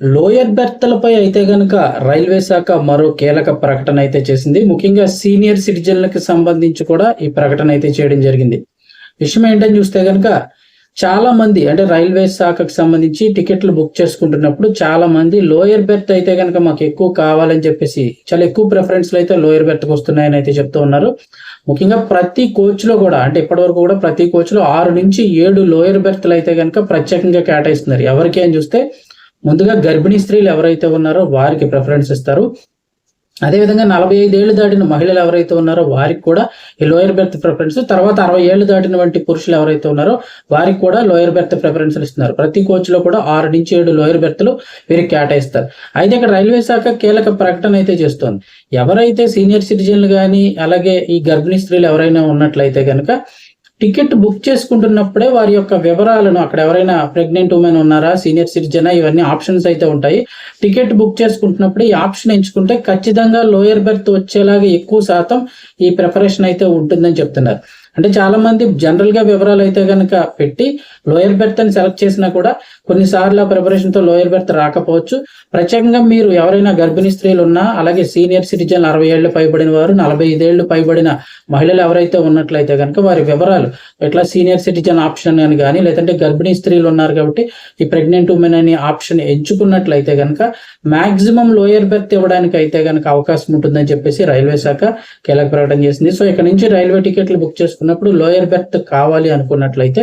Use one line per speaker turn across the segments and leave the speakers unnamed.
Lower బెర్తలపై అయితే కనుక railway శాఖ మరో కీలక ప్రకటన అయితే చేసింది. ముఖ్యంగా సీనియర్ సిటిజన్లకు సంబంధించి కూడా ఈ ప్రకటన అయితే చేయడం జరిగింది. విషయం ఏంటని చూస్తే కనుక చాలా మంది అంటే రైల్వే శాఖకు సంబంధించి టికెట్లు బుక్ చేసుకుంటున్నప్పుడు చాలా మంది లోయర్ బెర్త్ అయితే కనుక మాకు ఎక్కువ కావాలని చెప్పేసి చాలా ఎక్కువ ప్రిఫరెన్స్లు అయితే లోయర్ బెర్త్కి వస్తున్నాయని అయితే చెప్తూ ఉన్నారు. ముఖ్యంగా ప్రతి కోచ్లో కూడా అంటే ఇప్పటివరకు కూడా ప్రతి కోచ్లో ఆరు నుంచి ఏడు లోయర్ బెర్త్లు అయితే కనుక ప్రత్యేకంగా కేటాయిస్తున్నారు. ఎవరికి అని చూస్తే ముందుగా గర్భిణీ స్త్రీలు ఎవరైతే ఉన్నారో వారికి ప్రిఫరెన్స్ ఇస్తారు. అదేవిధంగా నలభై ఐదేళ్ళు దాటిన మహిళలు ఎవరైతే ఉన్నారో వారికి కూడా ఈ లోయర్ బెర్త్ ప్రిఫరెన్స్ తర్వాత అరవై ఏళ్ళు దాటిన వంటి పురుషులు ఎవరైతే ఉన్నారో వారికి కూడా లోయర్ బెర్త్ ప్రిఫరెన్స్ ఇస్తున్నారు. ప్రతి కోచ్లో కూడా ఆరు నుంచి ఏడు లోయర్ బెర్త్లు వీరికి కేటాయిస్తారు. అయితే ఇక్కడ రైల్వే శాఖ కీలక ప్రకటన అయితే చేస్తోంది. ఎవరైతే సీనియర్ సిటిజన్లు కానీ అలాగే ఈ గర్భిణీ స్త్రీలు ఎవరైనా ఉన్నట్లయితే కనుక టికెట్ బుక్ చేసుకుంటున్నప్పుడే వారి యొక్క వివరాలను అక్కడ ఎవరైనా ప్రెగ్నెంట్ ఉమెన్ ఉన్నారా సీనియర్ సిటిజన్ ఇవన్నీ ఆప్షన్స్ అయితే ఉంటాయి. టికెట్ బుక్ చేసుకుంటున్నప్పుడు ఈ ఆప్షన్ ఎంచుకుంటే ఖచ్చితంగా లోయర్ బెర్త్ వచ్చేలాగా ఎక్కువ శాతం ఈ ప్రిపరేషన్ అయితే ఉంటుందని చెప్తున్నారు. అంటే చాలా మంది జనరల్గా వివరాలు అయితే కనుక పెట్టి లోయర్ బెర్త్ అని సెలెక్ట్ చేసినా కూడా కొన్నిసార్లు ఆ ప్రిపరేషన్తో లోయర్ బెర్త్ రాకపోవచ్చు. ప్రత్యేకంగా మీరు ఎవరైనా గర్భిణీ స్త్రీలు ఉన్నా అలాగే సీనియర్ సిటిజన్ అరవై ఏళ్ళు పైబడిన వారు నలభై ఐదేళ్ళు పైబడిన మహిళలు ఎవరైతే ఉన్నట్లయితే కనుక వారి వివరాలు ఎట్లా సీనియర్ సిటిజన్ ఆప్షన్ అని కానీ లేదంటే గర్భిణీ స్త్రీలు ఉన్నారు కాబట్టి ఈ ప్రెగ్నెంట్ ఉమెన్ అనే ఆప్షన్ ఎంచుకున్నట్లయితే కనుక మాక్సిమం లోయర్ బెర్త్ ఇవ్వడానికి అయితే కనుక అవకాశం ఉంటుందని చెప్పేసి రైల్వే శాఖ కీలక ప్రకటన చేసింది. సో ఇక్కడ నుంచి రైల్వే టికెట్లు బుక్ చేసుకున్నప్పుడు లోయర్ బెర్త్ కావాలి అనుకున్నట్లయితే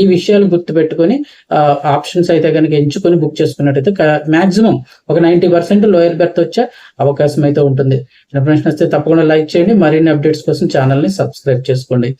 ఈ విషయాలు గుర్తుపెట్టుకొని ఆప్షన్స్ అయితే కనుక ఎంచుకొని బుక్ చేసుకున్నట్టయితే మాక్సిమం ఒక నైంటీ పర్సెంట్ లోయర్ బెర్త్ వచ్చే అవకాశం అయితే ఉంటుంది. ఇన్ఫర్మేషన్ వస్తే తప్పకుండా లైక్ చేయండి. మరిన్ని అప్డేట్స్ కోసం ఛానల్ని సబ్స్క్రైబ్ చేసుకోండి.